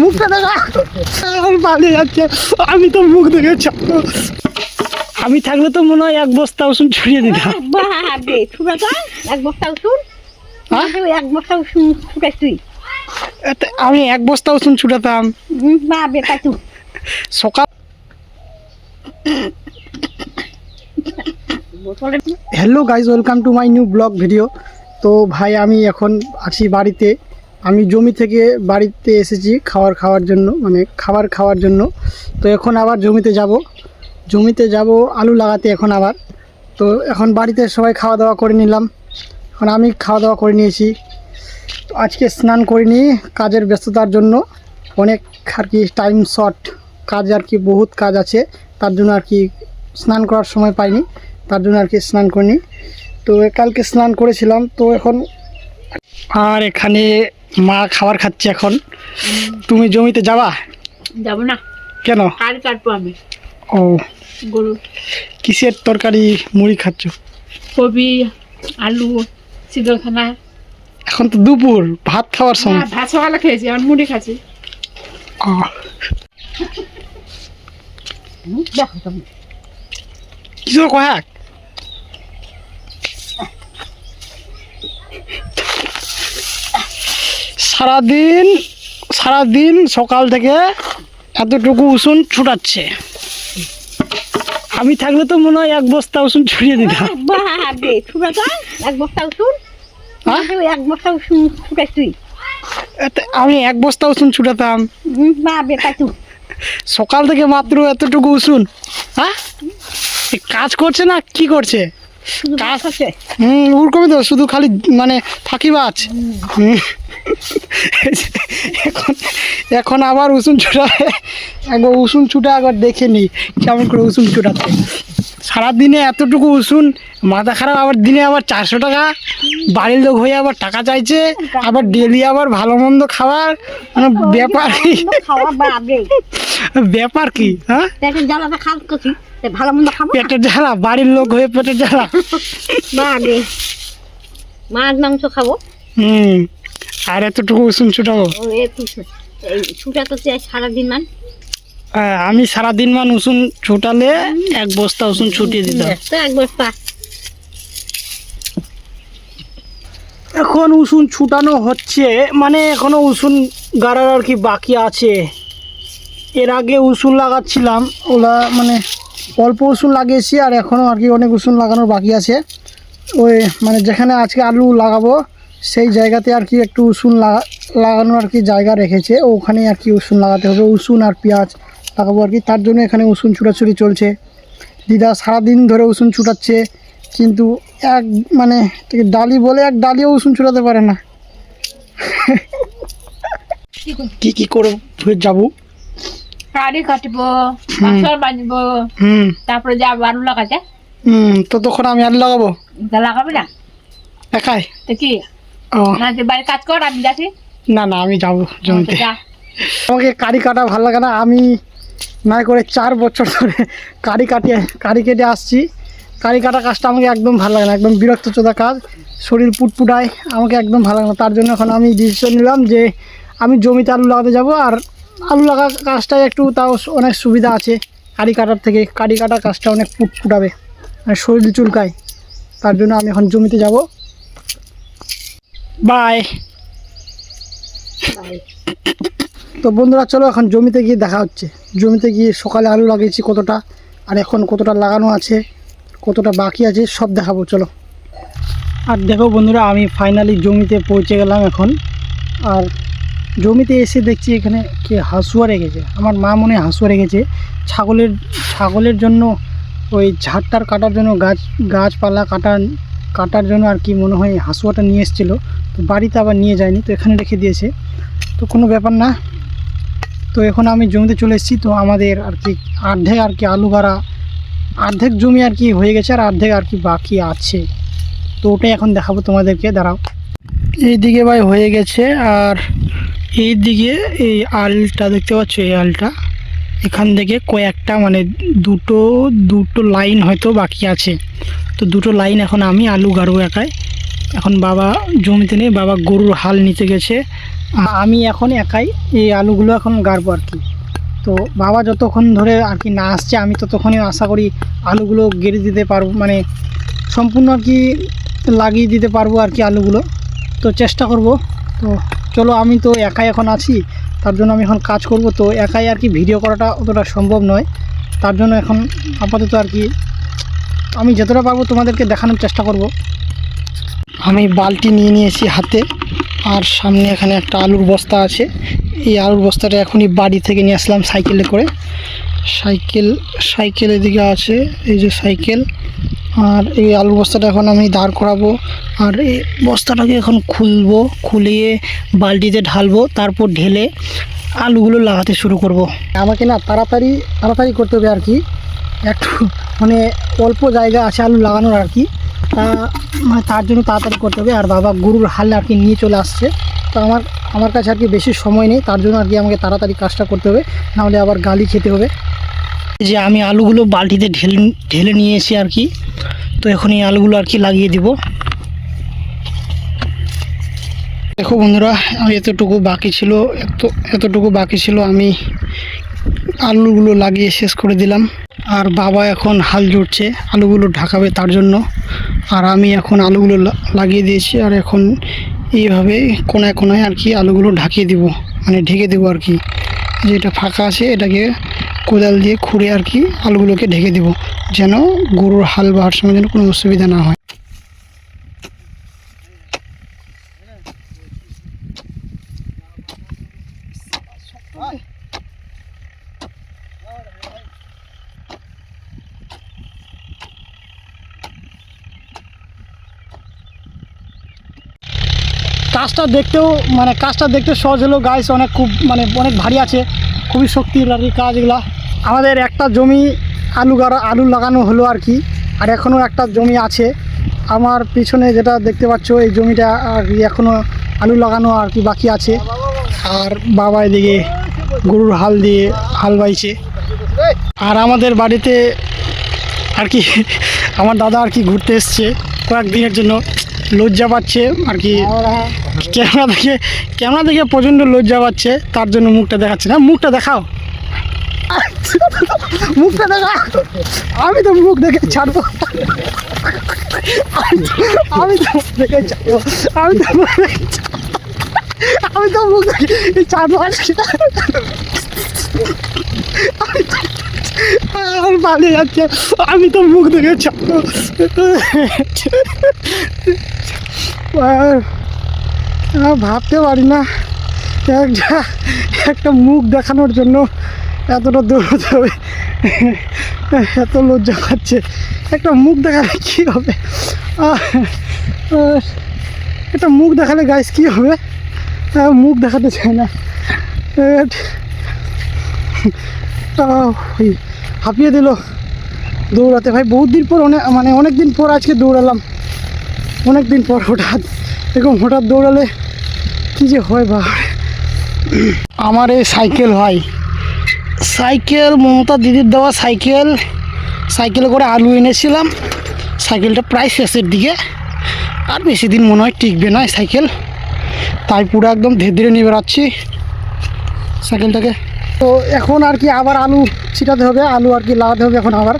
মুখটা দেখা। আর পালিয়ে যাচ্ছে। আমি তো মুখ দেখে। আমি থাকলে তো মনে হয় এক বস্তা ওষুধ ছড়িয়ে দিতাম। এক বস্তা উঠুন হ্যাঁ? এক বস্তা উঠুন ছুটাই তুই আমি এক বস্তা ওষুধ ছুটাতাম। সকাল hello guys welcome to my new vlog video তো ভাই আমি এখন আছি বাড়িতে। আমি জমি থেকে বাড়িতে এসেছি খাওয়ার খাওয়ার জন্য মানে খাবার খাওয়ার জন্য। তো এখন আবার জমিতে যাব। জমিতে যাব, আলু লাগাতে এখন আবার। তো এখন বাড়িতে সবাই খাওয়া দাওয়া করে নিলাম। এখন আমি খাওয়া দাওয়া করে নিয়েছি। তো আজকে স্নান করিনি, কাজের ব্যস্ততার জন্য। অনেক আর কি টাইম শর্ট কাজ আর কি, বহুত কাজ আছে। তার জন্য আর কি স্নান করার সময় পাইনি। তার জন্য আর কি স্নান করিনি। তো কালকে স্নান করেছিলাম। তো এখন আর এখানে মা খাবার খাচ্ছে এখন। তুমি জমিতে যাবা? যাব না। কেন? আর কাটবো আমি? ও। গরু। কিসের তরকারি মুড়ি খাচ্ছ? কবি আলু শীতলখানা এখন তো দুপুর ভাত খাওয়ার সময়। ভাত সকালে খেয়েছি আমার মুড়ি খাচ্ছি। ও, কিসের কয়াক? সারাদিন সারাদিন সকাল থেকে এতটুকু উসুন ছুটাচ্ছে। আমি থাকলে তো মনে হয় এক বস্তা উসুন ছুটিয়ে দিতাম। এক বস্তা উঠুন হ্যাঁ? এক বস্তা ছুটাই তুই। আমি এক বস্তা উসুন ছুটাতাম। সকাল থেকে মাত্র এতটুকু উসুন। হ্যাঁ? কাজ করছে না? কি করছে? হুম ওরকমই তো শুধু খালি মানে ফাঁকিবাজ। এখন এখন আবার উসুন ছুটা একবার উসুন ছুটা একবার দেখে নিই কেমন করে উসুন ছুটাচ্ছে। সারাদিনে এতটুকু উসুন মাথা খারাপ আবার দিনে আবার চারশো টাকা বাড়ির লোক হয়ে আবার টাকা চাইছে আবার ডেলি আবার ভালো মন্দ খাবার মানে ব্যাপার কি? ব্যাপার কি হ্যাঁ? ভালো মন্দ খাব না? পেটের জ্বালা বাড়ির লোক হয়ে পেটের জ্বালা। বাবে মাছ মাংস খাব? হুম আর এতটুকু উসুন ছুটাবো? ও এই ছুটা তো চাই সারাদিন মান? হ্যাঁ, আমি সারাদিন মান উসুন ছুটালে এক বস্তা উসুন ছুটিয়ে দিতাম। তো একবার পা এখন উসুন ছুটানো হচ্ছে মানে এখনও উসুন গাড়ার আর কি বাকি আছে। এর আগে উসুন লাগাচ্ছিলাম ওলা মানে অল্প উসুন লাগিয়েছি আর এখনও আর কি অনেক উসুন লাগানোর বাকি আছে। ওই মানে যেখানে আজকে আলু লাগাবো সেই জায়গাতে আর কি একটু উসুন লাগা লাগানোর আর কি জায়গা রেখেছে। ওখানে আর কি উসুন লাগাতে হবে। উসুন আর পেঁয়াজ লাগাবো আর কি। তার জন্য এখানে উসুন ছুটাছুটি চলছে। দিদা সারাদিন ধরে উসুন ছুটাচ্ছে কিন্তু এক মানে ডালি বলে এক ডালিও উসুন ছুটাতে পারে না। কি কি করে যাব। কারি কাটবো বাঁধবো তারপরে যা আলু লাগাতে হুম তো তখন আমি আলু লাগাবো। তা লাগাবি না? একাই? তো কি? না তুই কাজ কর আমি যাচ্ছি না না আমি যাব জমিতে। আমাকে কারি কাটা ভালো লাগে না। আমি না করে চার বছর ধরে কারি কাটিয়ে কারি কেটে আসছি। কারি কাটা কাজটা আমাকে একদম ভালো লাগে না। একদম বিরক্ত চোদা কাজ। শরীর পুটপুটায় আমাকে একদম ভালো লাগে না। তার জন্য এখন আমি ডিসিশন নিলাম যে আমি জমিতে আলু লাগাতে যাব আর আলু লাগা কাজটায় একটু তাও অনেক সুবিধা আছে। কারি কাটার থেকে কারি কাটার কাজটা অনেক পুটপুটাবে মানে শরীর চুলকায়। তার জন্য আমি এখন জমিতে যাব। বাই তো বন্ধুরা চলো এখন জমিতে গিয়ে দেখা হচ্ছে। জমিতে গিয়ে সকালে আলু লাগিয়েছি কতটা আর এখন কতটা লাগানো আছে কতটা বাকি আছে সব দেখাবো চলো। আর দেখো বন্ধুরা আমি ফাইনালি জমিতে পৌঁছে গেলাম এখন। আর জমিতে এসে দেখছি এখানে কি হাঁসুয়া রেখেছে। আমার মা মনে হাঁসুয়া রেখেছে। ছাগলের ছাগলের জন্য ওই ঝাড়টার কাটার জন্য গাছ, গাছপালা কাটা কাটার জন্য আর কি মনে হয় হাঁসুয়াটা নিয়ে এসেছিল। তো বাড়িতে আবার নিয়ে যায়নি, তো এখানে রেখে দিয়েছে। তো কোনো ব্যাপার না। তো এখন আমি জমিতে চলে এসেছি, তো আমাদের আর কি অর্ধেক আর কি আলু গাড়া অর্ধেক জমি আর কি হয়ে গেছে আর অর্ধেক আর কি বাকি আছে। তো ওটাই এখন দেখাবো তোমাদেরকে, দাঁড়াও। এইদিকে ভাই হয়ে গেছে আর এই দিকে এই আলটা দেখতে পাচ্ছ, এই আলটা। এখান থেকে কয়েকটা মানে দুটো দুটো লাইন হয়তো বাকি আছে। তো দুটো লাইন এখন আমি আলু গাড়বো একাই। এখন বাবা জমিতে নেই, বাবা গরুর হাল নিতে গেছে। আমি এখন একাই এই আলুগুলো এখন গাড়বো আর কি। তো বাবা যতক্ষণ ধরে আর কি না আসছে, আমি ততক্ষণই আশা করি আলুগুলো গেড়ে দিতে পারব মানে সম্পূর্ণ আর কি লাগিয়ে দিতে পারব আর কি আলুগুলো। তো চেষ্টা করব তো চলো আমি তো একাই এখন আছি, তার জন্য আমি এখন কাজ করব। তো একাই আর কি ভিডিও করাটা অতটা সম্ভব নয়, তার জন্য এখন আপাতত আর কি আমি যতটা পারব তোমাদেরকে দেখানোর চেষ্টা করব। আমি বালতি নিয়ে নিয়েছি হাতে, আর সামনে এখানে একটা আলুর বস্তা আছে। এই আলুর বস্তাটা এখনই বাড়ি থেকে নিয়ে আসলাম সাইকেলে করে। সাইকেল সাইকেল এদিকে আছে, এই যে সাইকেল আর এই আলু বস্তাটা এখন আমি দাঁড় করাবো। আর এই বস্তাটাকে এখন খুলবো, খুলিয়ে বালতিতে ঢালবো, তারপর ঢেলে আলুগুলো লাগাতে শুরু করব। আমাকে না তাড়াতাড়ি তাড়াতাড়ি করতে হবে আর কি। একটু মানে অল্প জায়গা আছে আলু লাগানোর আর কি। তা মানে তার জন্য তাড়াতাড়ি করতে হবে। আর বাবা গরুর হাল আর কি নিয়ে চলে আসছে। তো আমার আমার কাছে আর কি বেশি সময় নেই। তার জন্য আর কি আমাকে তাড়াতাড়ি কাজটা করতে হবে। নাহলে আবার গালি খেতে হবে। যে আমি আলুগুলো বালতিতে ঢেলে ঢেলে নিয়ে এসে আর কি। তো এখন এই আলুগুলো আর কি লাগিয়ে দিব। দেখো বন্ধুরা, এতটুকু বাকি ছিল। এত এতটুকু বাকি ছিল, আমি আলুগুলো লাগিয়ে শেষ করে দিলাম। আর বাবা এখন হাল জুড়ছে, আলুগুলো ঢাকাবে তার জন্য। আর আমি এখন আলুগুলো লাগিয়ে দিয়েছি, আর এখন এইভাবে কোনায় কোনায় আর কি আলুগুলো ঢাকিয়ে দিব। মানে ঢেকে দেবো আর কি। যেটা ফাঁকা আছে, এটাকে কোদাল দিয়ে খুঁড়ে আর কি আলুগুলোকে ঢেকে দেব, যেন গরুর হাল বাহার সময় যেন কোনো অসুবিধা না হয়। কাজটা দেখতেও মানে কাজটা দেখতে সহজ হলেও গাইস অনেক খুব মানে অনেক ভারী আছে। খুবই শক্তির আর কি কাজ এগুলা। আমাদের একটা জমি আলু গাড়া, আলু লাগানো হলো আর কি, আর এখনও একটা জমি আছে। আমার পিছনে যেটা দেখতে পাচ্ছ, এই জমিটা আর কি এখনও আলু লাগানো আর কি বাকি আছে। আর বাবা এদিকে গরুর হাল দিয়ে হাল বাইছে। আর আমাদের বাড়িতে আর কি, আমার দাদা আর কি ঘুরতে এসছে কয়েকদিনের জন্য। লজ্জা পাচ্ছে আর কি। ক্যামেরা দেখে ক্যামেরা দেখে প্রচণ্ড লজ্জা পাচ্ছে, তার জন্য মুখটা দেখাচ্ছে না। মুখটা দেখাও। মুখটা দেখা। আমি তো মুখ দেখে ছাড়বো। আমি তো- মুখ দেখে ছাড়বো। আমি তো আমি তো মুখ দেখে ছাড়বো। পালিয়ে যাচ্ছে। আমি তো মুখ দেখে ছাড়বো। ভাবতে পারি না একটা একটা মুখ দেখানোর জন্য এতটা দৌড়তে হবে। এত লজ্জা পাচ্ছে। একটা মুখ দেখালে কী হবে? একটা মুখ দেখালে গাইস কী হবে? মুখ দেখাতে চায় না। হাঁপিয়ে দিল দৌড়াতে। ভাই, বহুত দিন পর অনেক মানে অনেক দিন পর আজকে দৌড়ালাম। অনেক দিন পর হঠাৎ এরকম হঠাৎ দৌড়ালে কী যে হয় বা। আমার এই সাইকেল হয় সাইকেল মমতা দিদির দেওয়া সাইকেল, সাইকেলে করে আলু এনেছিলাম, সাইকেলটা প্রায় শেষের দিকে, আর বেশি দিন মনে হয় টিকবে না সাইকেল। তাই পুরো একদম ধীরে ধীরে নিয়ে বেড়াচ্ছি সাইকেলটাকে। তো এখন আর কি আবার আলু ছিটাতে হবে, আলু আর কি লাগাতে হবে এখন আবার।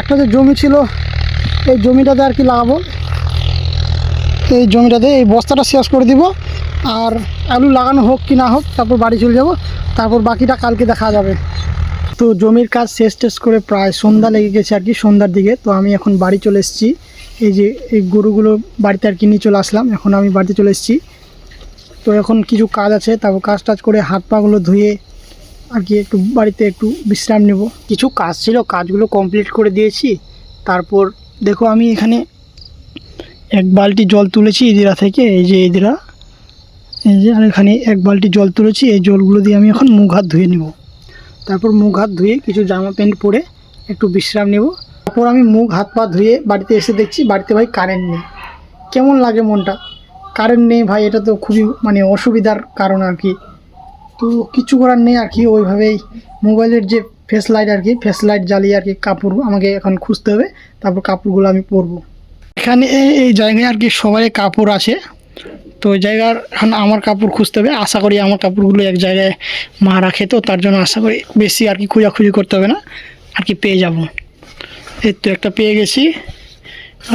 একটা যে জমি ছিল, এই জমিটাতে আর কি লাগাবো এই জমিটাতে এই বস্তাটা শেষ করে দিব। আর আলু লাগানো হোক কি না হোক, তারপর বাড়ি চলে যাব। তারপর বাকিটা কালকে দেখা যাবে। তো জমির কাজ শেষ টেস করে প্রায় সন্ধ্যা লেগে গেছে আর কি, সন্ধ্যার দিকে। তো আমি এখন বাড়ি চলে এসেছি। এই যে এই গরুগুলো বাড়িতে আর কি নিয়ে চলে আসলাম। এখন আমি বাড়িতে চলে এসেছি। তো এখন কিছু কাজ আছে, তারপর কাজ টাজ করে হাত পাগুলো ধুয়ে আর কি একটু বাড়িতে একটু বিশ্রাম নেব। কিছু কাজ ছিল, কাজগুলো কমপ্লিট করে দিয়েছি। তারপর দেখো আমি এখানে এক বালতি জল তুলেছি ইদিরা থেকে, এই যে ইদিরা। এই যে, আর এখানে এক বালতি জল তুলেছি, এই জলগুলো দিয়ে আমি এখন মুখ হাত ধুয়ে নেব। তারপর মুখ হাত ধুয়ে কিছু জামা প্যান্ট পরে একটু বিশ্রাম নেব। তারপর আমি মুখ হাত পা ধুয়ে বাড়িতে এসে দেখছি বাড়িতে ভাই কারেন্ট নেই। কেমন লাগে মনটা? কারেন্ট নেই ভাই, এটা তো খুবই মানে অসুবিধার কারণ আর কি। তো কিছু করার নেই আর কি, ওইভাবেই মোবাইলের যে ফেস লাইট আর কি ফেস লাইট জ্বালিয়ে আর কি কাপড় আমাকে এখন খুঁজতে হবে। তারপর কাপড়গুলো আমি পরবো। এখানে এই- জায়গায় আর কি সবাই কাপড় আছে। তো ওই জায়গার এখন আমার কাপড় খুঁজতে হবে। আশা করি আমার কাপড়গুলো এক জায়গায় মা রাখে তো, তার জন্য আশা করি বেশি আর কি খোঁজাখুঁজি করতে হবে না। আর কি পেয়ে যাব। এই তো একটা পেয়ে গেছি।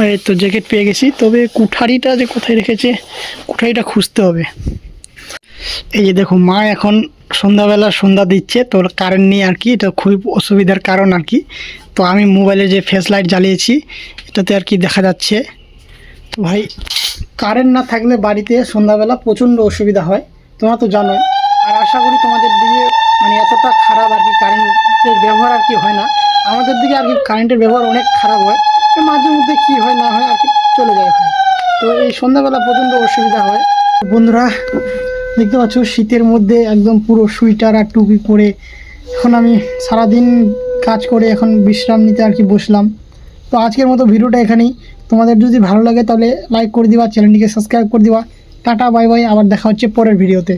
এই তো জ্যাকেট পেয়ে গেছি। তবে কুঠারিটা যে কোথায় রেখেছে, কুঠারিটা খুঁজতে হবে। এই যে দেখো, মা এখন সন্ধ্যাবেলা সন্ধ্যা দিচ্ছে, তো কারেন্ট নিয়ে আর কি, এটা খুবই অসুবিধার কারণ আর কি। তো আমি মোবাইলে যে ফ্ল্যাশ লাইট জ্বালিয়েছি, এটাতে আর কি দেখা যাচ্ছে। তো ভাই কারেন্ট না থাকলে বাড়িতে সন্ধ্যাবেলা প্রচণ্ড অসুবিধা হয়, তোমরা তো জানোই। আর আশা করি তোমাদের দিকে মানে এতটা খারাপ আর কি কারেন্টের ব্যবহার আর কি হয় না। আমাদের দিকে আর কি কারেন্টের ব্যবহার অনেক খারাপ হয়। মাঝে মধ্যে কী হয় না হয় আর কি চলে যায় তো এই সন্ধ্যাবেলা প্রচণ্ড অসুবিধা হয়। বন্ধুরা দেখতে পাচ্ছ, শীতের মধ্যে একদম পুরো সুইটার আর টুপি পরে। এখন আমি সারাদিন কাজ করে এখন বিশ্রাম নিতে আর কি বসলাম। তো আজকের মতো ভিডিওটা এখানেই। তোমাদের যদি ভালো লাগে তাহলে লাইক করে দিবা চ্যানেলটিকে সাবস্ক্রাইব করে দিবা। টাটা বাই বাই আবার দেখা হচ্ছে পরের ভিডিওতে